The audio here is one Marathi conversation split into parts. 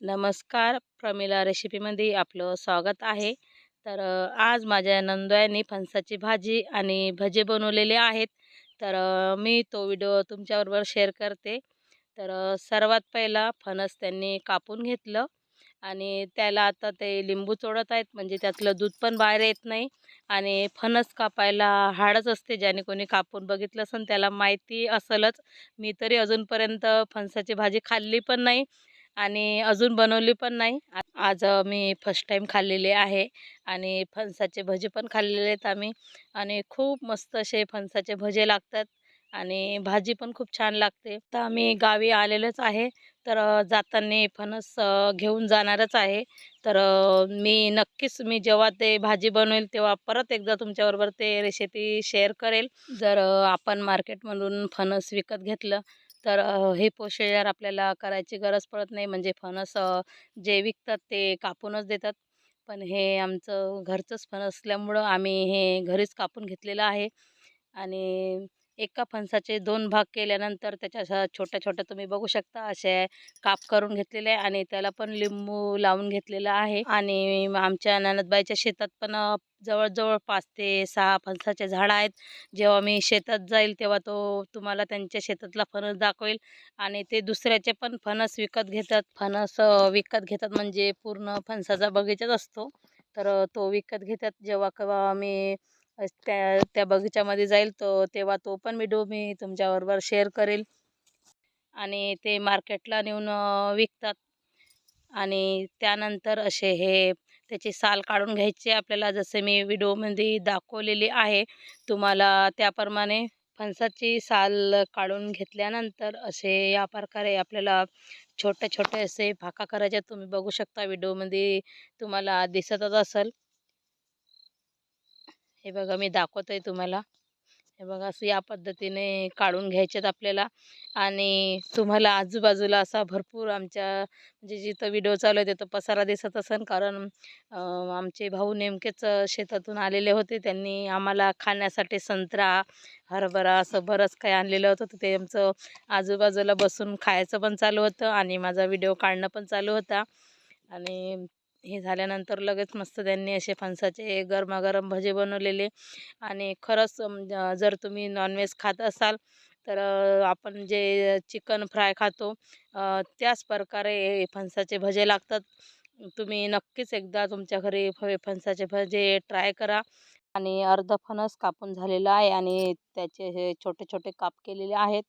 नमस्कार प्रमिला रेसिपीमध्ये आपलं स्वागत आहे. तर आज माझ्या नंदुयांनी फणसाची भाजी आणि भजे बनवलेले आहेत. तर मी तो व्हिडिओ तुमच्याबरोबर शेअर करते. तर सर्वात पहिला फणस त्यांनी कापून घेतलं आणि त्याला आता ते लिंबू चोडत आहेत म्हणजे त्यातलं दूध पण बाहेर येत नाही आणि फणस कापायला हाडच असते ज्याने कोणी कापून बघितलं असेल त्याला माहिती असेलच. मी तरी अजूनपर्यंत फणसाची भाजी खाल्ली पण नाही. आणि अजून बनवली पण नाही. आज मी फर्स्ट टाईम खाल्लेले आहे आणि फणसाचे भजे पण खाल्लेले आहेत आम्ही. आणि खूप मस्त असे फणसाचे भजे लागतात आणि भाजी पण खूप छान लागते. तर आम्ही गावी आलेलोच आहे तर जाताना फणस घेऊन जाणारच आहे. तर मी नक्कीच मी जेव्हा ते भाजी बनवेल तेव्हा परत एकदा तुमच्याबरोबर ते रेसिपी शेअर करेल. जर आपण मार्केटमधून फणस विकत घेतलं तर हे प्रोसिजर आपल्याला करायची गरज पडत नाही. म्हणजे फणस जे विकतात ते कापूनच देतात. पण हे आमचं घरचंच फणस असल्यामुळं आम्ही हे घरीच कापून घेतलेलं आहे. आणि एका फणसाचे दोन भाग केल्यानंतर त्याच्या अशा छोट्या छोट्या तुम्ही बघू शकता असे काप करून घेतलेले आहे आणि त्याला पण लिंबू लावून घेतलेला आहे आणि आमच्या ननदबाईच्या शेतात पण जवळजवळ पाच ते सहा फणसाचे झाडं आहेत. जेव्हा मी शेतात जाईल तेव्हा तो तुम्हाला त्यांच्या शेतातला फणस दाखवेल आणि ते दुसऱ्याचे पण फणस विकत घेतात. फणस विकत घेतात म्हणजे पूर्ण फणसाचा बगीचाच असतो. तर तो विकत घेतात. जेव्हा केव्हा मी त्या त्या बगीच्यामध्ये जाईल तो तेव्हा तो पण व्हिडिओ मी तुमच्याबरोबर शेअर करेल. आणि ते मार्केटला नेऊन विकतात. आणि त्यानंतर असे हे त्याची साल काढून घ्यायची आपल्याला. जसे मी व्हिडिओमध्ये दाखवलेली आहे तुम्हाला त्याप्रमाणे फणसाची साल काढून घेतल्यानंतर असे या प्रकारे आपल्याला छोटे छोटे असे भाका करायचे. तुम्ही बघू शकता व्हिडिओमध्ये तुम्हाला दिसतच असेल. हे बघा मी दाखवते तुम्हाला. हे बघा असं या पद्धतीने काढून घ्यायच्यात आपल्याला. आणि तुम्हाला आजूबाजूला असा भरपूर आमच्या म्हणजे जिथं व्हिडिओ चालू आहे तिथं पसारा दिसत असेल कारण आमचे भाऊ नेमकेच शेतातून आलेले होते. त्यांनी आम्हाला खाण्यासाठी संत्रा हरभरा असं बरंच काही आणलेलं होतं. तर ते आमचं आजूबाजूला बसून खायचं पण चालू होतं आणि माझा व्हिडिओ काढणं पण चालू होता. आणि हे झाल्यानंतर लगेच मस्त त्यांनी असे फणसाचे गरमागरम भजे बनवलेले. आणि खरंच जर तुम्ही नॉनव्हेज खात असाल तर आपण जे चिकन फ्राय खातो त्याच प्रकारे फणसाचे भजे लागतात. तुम्ही नक्कीच एकदा तुमच्या घरी फणसाचे भजे ट्राय करा. आणि अर्ध फणस कापून झालेलं आहे आणि त्याचे हे छोटे छोटे काप केलेले आहेत.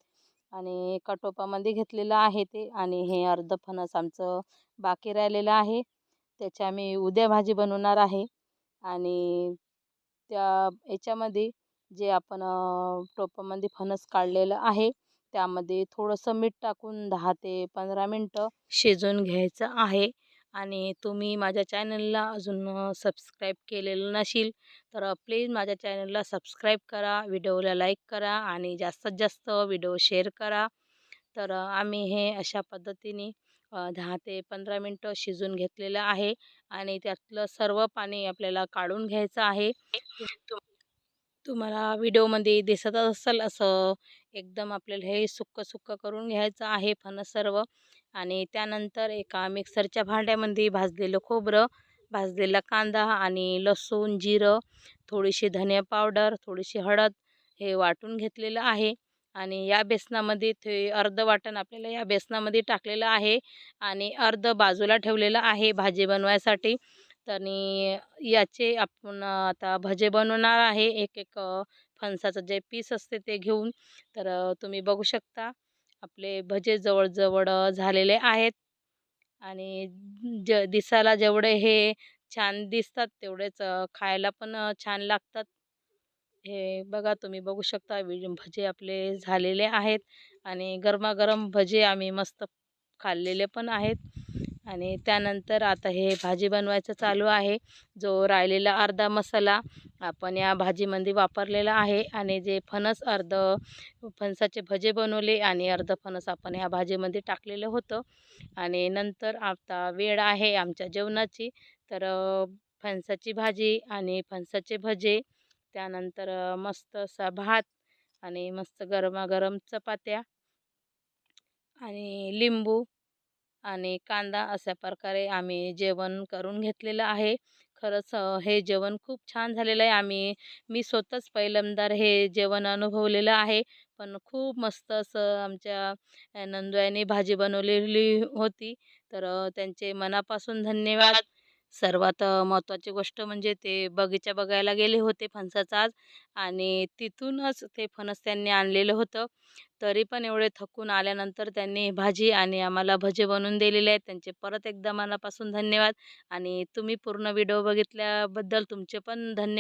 आणि एका टोपामध्ये घेतलेलं आहे ते. आणि हे अर्ध फणस आमचं बाकी राहिलेलं आहे. त्याची आम्ही उद्या भाजी बनवणार आहे. आणि त्या याच्यामध्ये जे आपण टोपामध्ये फणस काढलेलं आहे त्यामध्ये थोडंसं मीठ टाकून दहा ते पंधरा मिनटं शिजवून घ्यायचं आहे. आणि तुम्ही माझ्या चॅनलला अजून सबस्क्राईब केलेलं नसेल तर प्लीज माझ्या चॅनलला सबस्क्राईब करा व्हिडिओला लाईक करा आणि जास्तीत जास्त व्हिडिओ शेअर करा. तर आम्ही हे अशा पद्धतीने दहा ते पंधरा मिनटं शिजून घेतलेलं आहे आणि त्यातलं सर्व पाणी आपल्याला काढून घ्यायचं आहे. तुम्हाला व्हिडिओमध्ये दिसत असेल असं एकदम आपल्याला हे सुक्क सुक्क करून घ्यायचं आहे फणस सर्व आणि त्यानंतर एका मिक्सरच्या भांड्यामध्ये भाजलेलं खोबरं भाजलेला कांदा आणि लसूण जिरं थोडीशी धनिया पावडर थोडीशी हळद हे वाटून घेतलेलं आहे. आणि या बेसनामध्ये ते अर्ध वाटण आपल्याला या बेसनामध्ये टाकलेलं आहे आणि अर्ध बाजूला ठेवलेलं आहे भाजी बनवायसाठी. आणि याचे आपण आता भजे बनवणार आहे. एक एक फणसाचं जे पीस असते ते घेऊन. तर तुम्ही बघू शकता आपले भजे जवळजवळ झालेले आहेत. आणि ज दिसायला जेवढे हे छान दिसतात तेवढेच खायला पण छान लागतात. हे बघा तुम्ही बघू शकता भजे आपले झालेले आहेत आणि गरमागरम भजे आम्ही मस्त खाल्लेले पण आहेत. आणि त्यानंतर आता हे भाजी बनवायचं चालू आहे. जो राहिलेला अर्धा मसाला आपण या भाजीमध्ये वापरलेला आहे आणि जे फणस अर्ध फणसाचे भजे बनवले आणि अर्ध फणस आपण ह्या भाजीमध्ये टाकलेलं होतं. आणि नंतर आता वेळ आहे आमच्या जेवणाची. तर फणसाची भाजी आणि फणसाचे भजे त्यानंतर मस्त असा भात आणि मस्त गरमागरम चपात्या आणि लिंबू आणि कांदा अशा प्रकारे आम्ही जेवण करून घेतलेलं आहे. खरंच हे जेवण खूप छान झालेलं आहे. आम्ही मी स्वतःच पहिल्यांदा हे जेवण अनुभवलेलं आहे. पण खूप मस्त असं आमच्या नंदुयाने भाजी बनवलेली होती. तर त्यांचे मनापासून धन्यवाद. सर्वात महत्त्वाची गोष्ट म्हणजे ते बगीचा बघायला गेले होते फणसाचा आज आणि तिथूनच ते फणस त्यांनी आणलेलं होतं. तरी पण एवढे थकून आल्यानंतर त्यांनी भाजी आणि आम्हाला भजे बनवून दिलेले आहेत. त्यांचे परत एकदा मनापासून धन्यवाद आणि तुम्ही पूर्ण व्हिडिओ बघितल्याबद्दल तुमचे पण धन्य